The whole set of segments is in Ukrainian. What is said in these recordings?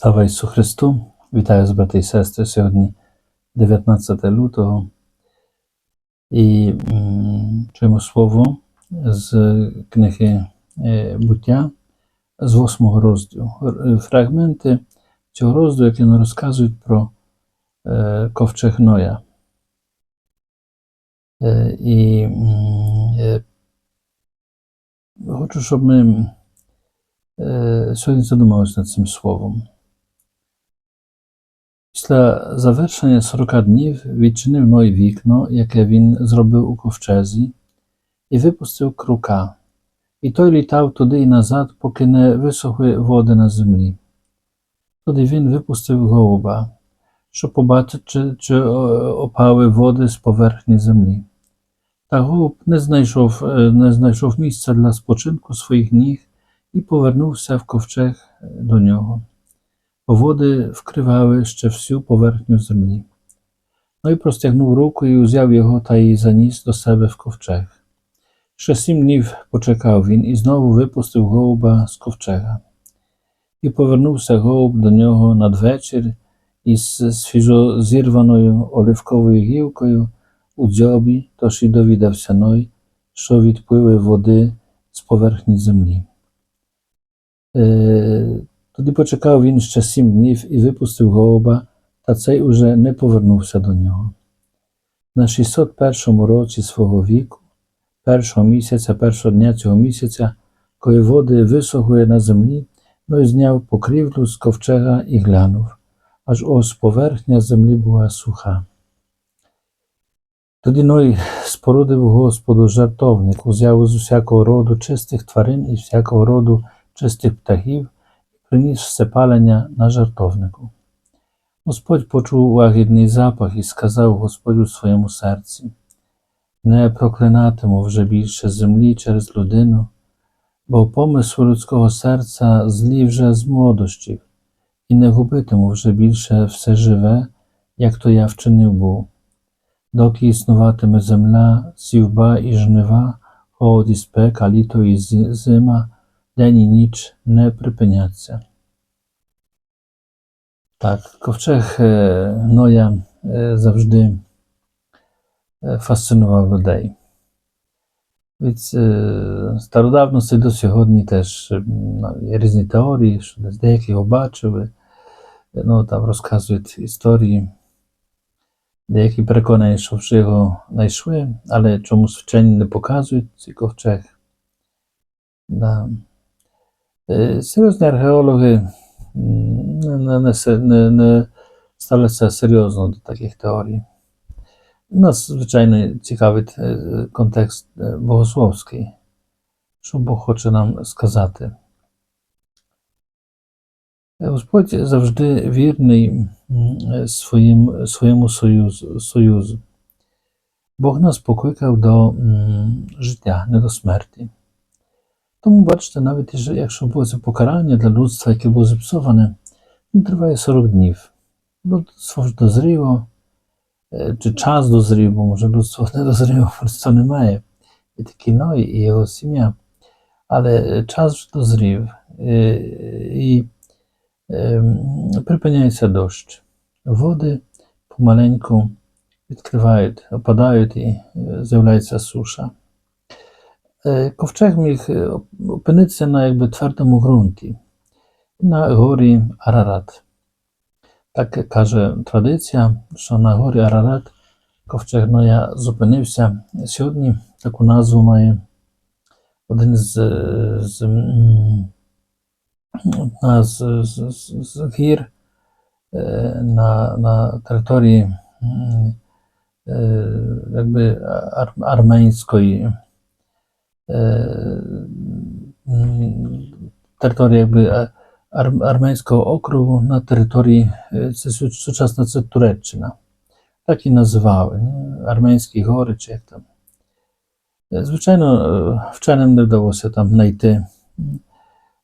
Слава Ісусу Христу! Вітаю з брати і сестри. Сьогодні 19 лютого і чуємо слово з книги е, буття з 8 розділу. Фрагменти цього розділу, які нам розказують про е, ковчег Ноя. Е, і е, хочу, щоб ми е, сьогодні задумалися над цим словом. Після завершення 40 днів відчинив Ной вікно, яке він зробив у ковчезі, і випустив крука. І той літав туди і назад, поки не висохли води на землі. Тоді він випустив голуба, щоб побачити, чи, чи е, опали води з поверхні землі. Та голуб не знайшов, е, не знайшов місця для спочинку своїх ніг і повернувся в ковчег е, до нього бо води вкривали ще всю поверхню землі. Ну і простягнув руку і узяв його та й заніс до себе в ковчег. Ще сім днів почекав він і знову випустив голуба з ковчега. І повернувся голуб до нього надвечір із свіжо зірваною оливковою гілкою у дзьобі, тож і довідався Ной, що відпливи води з поверхні землі. Тоді почекав він ще сім днів і випустив голуба, та цей уже не повернувся до нього. На 601 році свого віку, першого місяця, першого дня цього місяця, коли води висохли на землі, Ной зняв покрівлю з ковчега і глянув, аж ось поверхня землі була суха. Тоді Ной спорудив Господу жартовник, узяв з усякого роду чистих тварин і всякого роду чистих птахів, приніс все палення на жартовнику. Господь почув лагідний запах і сказав Господь у своєму серці: Не проклинатиму вже більше землі через людину, бо помисл людського серця злі вже з молодощів, і не губитиму вже більше все живе, як то я вчинив був. Доки існуватиме земля, сівба і жнива, холод і спека, літо і зима, день і ніч не припиняться. Так, ковчег е, Ноя е, завжди е, фасцинував людей. Від е, стародавності до сьогодні теж е, ну, є різні теорії, що десь деякі його бачили, Е, ну, там розказують історії. Деякі переконані, що вже його знайшли, але чомусь вчені не показують цей ковчег. Да. Е, Серйозні археологи не, не, не, ставляться серйозно до таких теорій. Нас, звичайно, цікавить е, контекст е, богословський, що Бог хоче нам сказати. Господь завжди вірний своїм, своєму союзу, союзу. Бог нас покликав до життя, не до смерті. Тому, бачите, навіть якщо- це покарання для людства, яке було зіпсоване, він триває 40 днів. Людство ж дозріло, е, чи час дозрів, бо може людство не дозріло, просто немає. І такий Ной, і його сім'я. Але е, час вже дозрів, е, і ем, припиняється дощ. Води помаленьку відкривають, опадають і з'являється суша. Е, Ковчег міг е, опинитися на якби твердому ґрунті, на горі Арарат. Так каже традиція, що на горі Арарат ковчег Ноя зупинився. Сьогодні таку назву має один з, з, одна з, з, з, гір е, на, на території е, якби ар, арменської е, м, території якби а- ар, арменського округу на території е, це сучасна це Туреччина. Так і називали ну, Арменські гори чи як там. Е, Звичайно, е, вченим не вдалося там знайти е,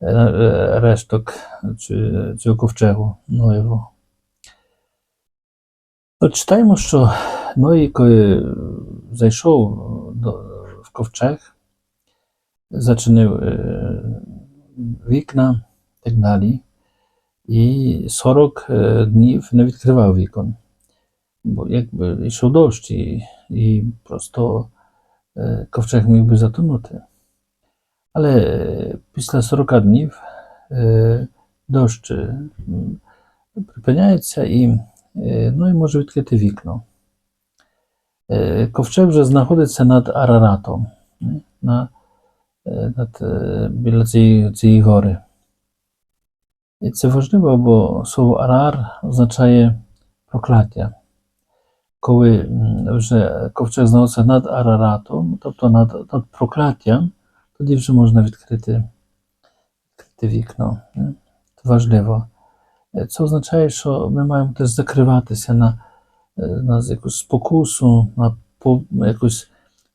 е, решток цього ковчегу Ноєвого. Читаємо, що Ной, коли зайшов в ковчег, зачинив е, вікна і так далі, і 40 е, днів не відкривав вікон. Бо якби йшов дощ, і, і просто е, ковчег міг би затонути. Але е, після 40 днів е, дощ е, м, припиняється і, е, ну, і може відкрити вікно. Е, Ковчег вже знаходиться над Араратом, не? на, е, над, е, біля цієї, цієї гори. І це важливо, бо слово Арар означає прокляття. Коли вже ковчег знаходиться над Араратом, тобто над, над прокляттям, тоді вже можна відкрити, відкрити вікно. Це важливо. Е, Це означає, що ми маємо теж закриватися на, е, на якусь спокусу, на якусь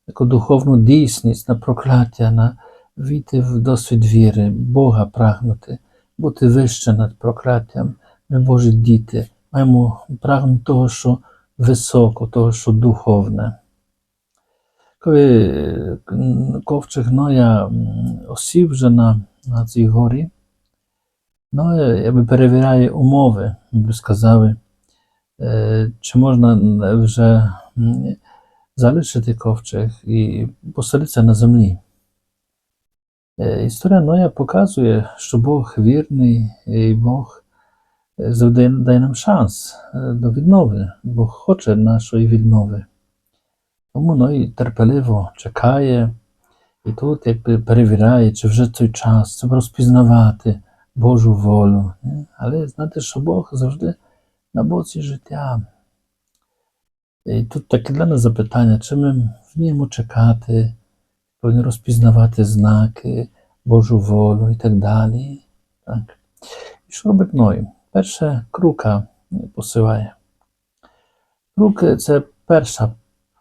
таку духовну дійсність, на прокляття, на війти в досвід віри, Бога прагнути, бути вище над прокляттям. Ми Божі діти, маємо прагнути того, що високо, того, що духовне. Коли ковчег Ноя осів вже на, на цій горі, no, jakby перевіряє умови, ми би сказали, чи можна вже залишити ковчег і поселитися на землі. Історія Ноя показує, що Бог вірний і Бог дає нам шанс до віднови. Бог хоче нашої віднови. Тому Ной терпеливо чекає і тут якби перевіряє, чи вже той час, щоб розпізнавати Божу волю. Але знати, що Бог завжди на боці життя. І тут таке для нас запитання, чи ми вміємо чекати, повинні розпізнавати знаки, Божу волю і так далі. Так. І що робить Ной? Перше, крука посилає. Крук це перша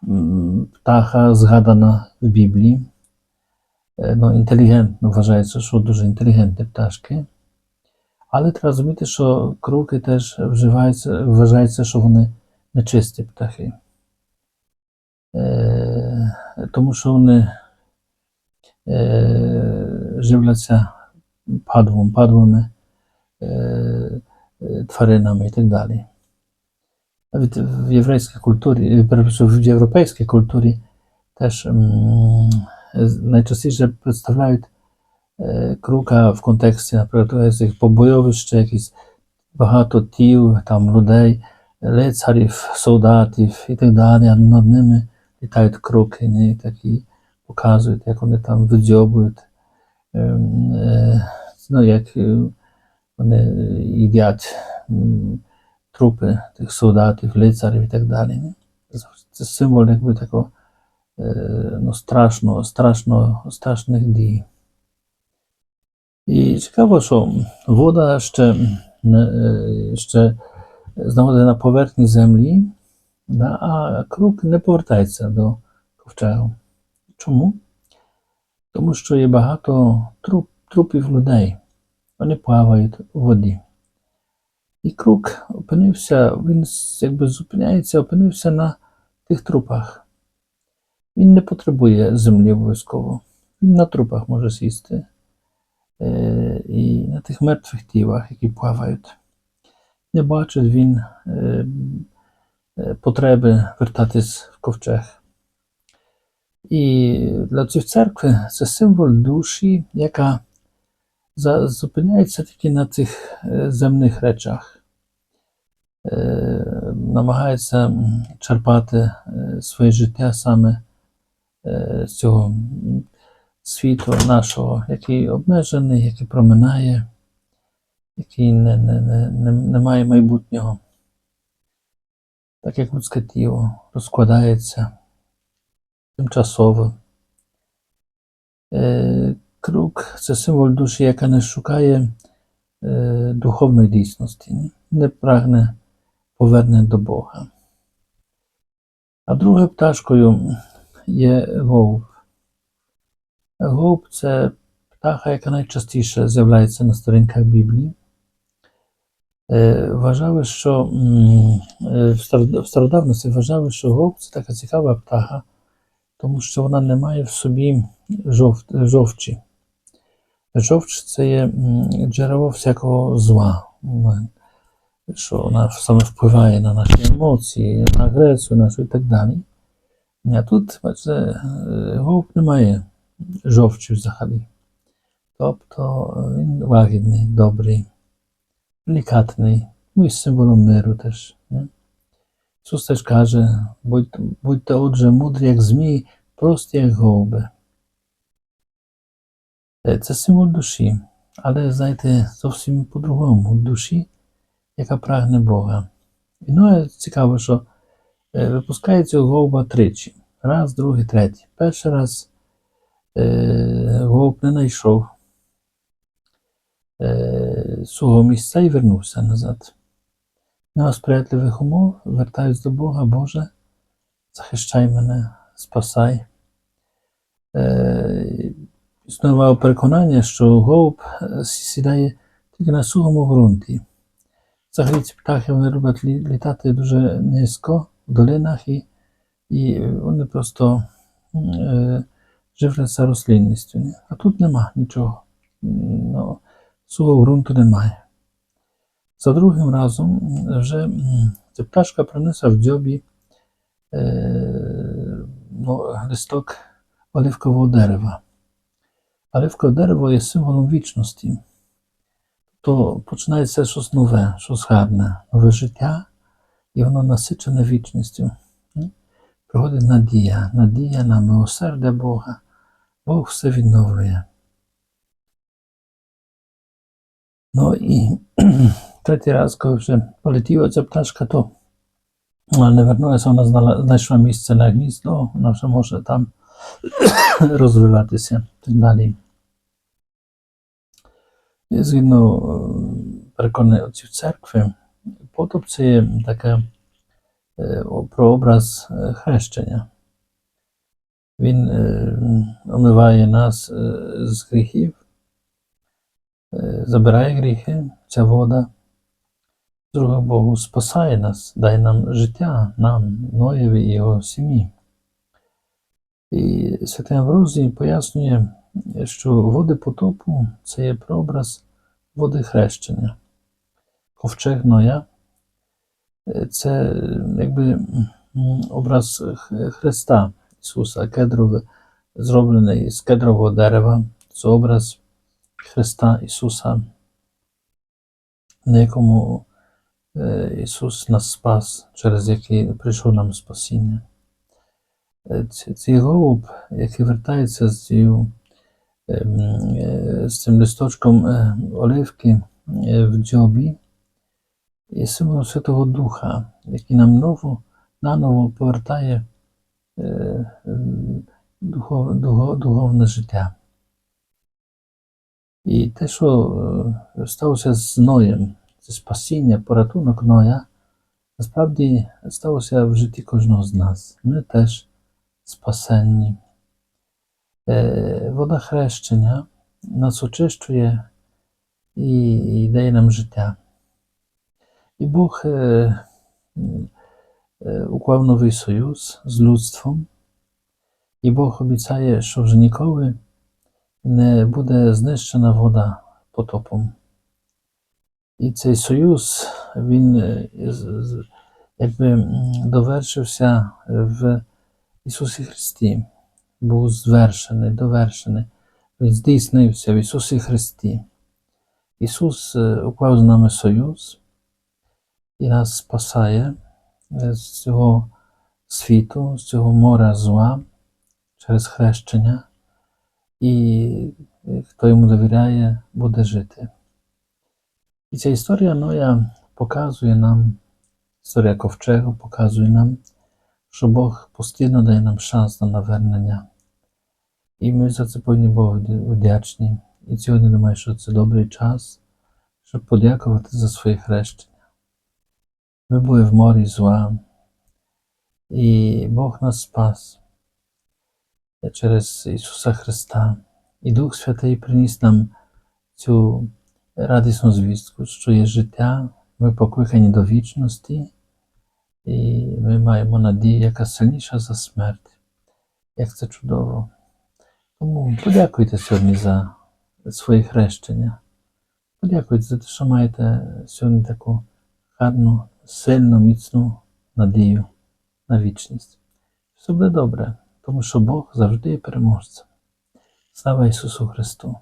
м, птаха, згадана в Біблії. Е, Ну, інтелігентно вважається, що дуже інтелігентні пташки. Але треба розуміти, що круки теж вживаються, вважається, що вони нечисті птахи. Е, тому що вони е, живляться падлом, падлими е, е, тваринами і так далі. Навіть в єврейській культурі, е, перепрошую, в європейській культурі теж м, з- найчастіше представляють е, крука в контексті, наприклад, яких побойовище, якісь багато тіл, там людей, лицарів, солдатів і так далі, а над ними літають круки, не, і такі показують, як вони там видзьобують, ем, е, ну, як е, вони їдять м, трупи тих солдатів, лицарів і так далі. Не? Це символ якби такого е, ну, страшного, страшного, страшних дій. І цікаво, що вода ще, не- е, ще знаходиться на поверхні землі, да, а круг не повертається до ковчегу. Чому? Тому що є багато труп, трупів людей. Вони плавають у воді. І круг опинився, він якби зупиняється, опинився на тих трупах. Він не потребує землі обов'язково. Він на трупах може сісти. Е, і на тих мертвих тілах, які плавають. Не бачить він е, е, потреби вертатись в ковчег. І для цих церкви це символ душі, яка зупиняється тільки на цих е, земних речах, намагається черпати своє життя саме з цього світу нашого, який обмежений, який проминає, який не, не, не, не, має майбутнього. Так як людське тіло розкладається тимчасово. Е, Круг це символ душі, яка не шукає е, духовної дійсності, не прагне повернення до Бога. А другою пташкою є голуб. Голуб це птаха, яка найчастіше з'являється на сторінках Біблії. Е, Вважали, що м, е, в старод- в стародавності вважали, що голуб це така цікава птаха, тому що вона не має в собі жов, жовчі. Жовч це є м, джерело всякого зла, м, що вона саме впливає на наші емоції, на агресію нашу і так далі. А тут, бачите, е, голуб не має жовчі взагалі. Тобто він лагідний, добрий, делікатний, ну і символом миру теж. Не? Ісус теж каже, будьте, будьте отже мудрі, як змії, прості, як голуби. Це символ душі, але знаєте, зовсім по-другому душі, яка прагне Бога. І ну, цікаво, що випускає цього голуба тричі. Раз, другий, третій. Перший раз е, голуб не знайшов свого місця і вернувся назад. Нема сприятливих умов, вертаюсь до Бога, Боже, захищай мене, спасай. Е, існувало переконання, що голуб е, сідає тільки на сухому ґрунті. Взагалі ці птахи вони люблять лі- літати дуже низько в долинах і, і вони просто е, живляться рослинністю. А тут нема нічого. Ну, сухого ґрунту немає. За другим разом вже ця пташка принесла в дзьобі е, ну, листок оливкового дерева. Оливкове дерево є символом вічності. То починається щось нове, щось гарне, нове життя, і воно насичене вічністю. Приходить надія, надія на милосердя Бога. Бог все відновлює. Ну і третій раз, коли вже полетіла ця пташка, то вона не вернулася, вона знала, знайшла місце на гніздо, вона вже може там розвиватися і так далі. І згідно е, переконаних отців церкви, потоп це є таке е, о- прообраз е, хрещення. Він е, омиває нас е, з гріхів, е, забирає гріхи, ця вода. З другого Богу спасає нас, дає нам життя, нам, Ноєві і його сім'ї. І Святий Амврозій пояснює, що води потопу це є прообраз води хрещення. Ковчег Ноя е, це е, якби образ Христа Ісуса, кедрове, зроблений з кедрового дерева. Це образ Христа Ісуса, на якому е, Ісус нас спас, через який прийшов нам спасіння. Е, Цей голуб, який вертається з, цією, ем, е, з цим листочком оливки в дзьобі, є символом Святого Духа, який нам ново, наново повертає духов, духов, духовне життя. І те, що е, сталося з Ноєм, це спасіння, порятунок Ноя, насправді сталося в житті кожного з нас. Ми теж спасенні. Е, Вода хрещення нас очищує і, і дає нам життя. І Бог е, м, е, уклав новий союз з людством, і Бог обіцяє, що вже ніколи не буде знищена вода потопом. І цей союз, він е, якби довершився в Ісусі Христі, був звершений, довершений, він здійснився в Ісусі Христі. Ісус е, уклав з нами союз і нас спасає е, з цього світу, з цього моря зла через хрещення, і е, хто йому довіряє, буде жити. І ця історія Ноя показує нам, історія ковчегу показує нам, що Бог постійно дає нам шанс на навернення. І ми за це повинні Богу вдячні. І сьогодні думаю, що це добрий час, щоб подякувати за своє хрещення. Ми були в морі зла, і Бог нас спас через Ісуса Христа. І Дух Святий приніс нам цю радісну звістку, що є життя, ми покликані до вічності, і ми маємо надію, яка сильніша за смерть. Як це чудово. Тому подякуйте сьогодні за своє хрещення. Подякуйте за те, що маєте сьогодні таку гарну, сильну, міцну надію на вічність. Все буде добре, тому що Бог завжди є переможцем. Слава Ісусу Христу!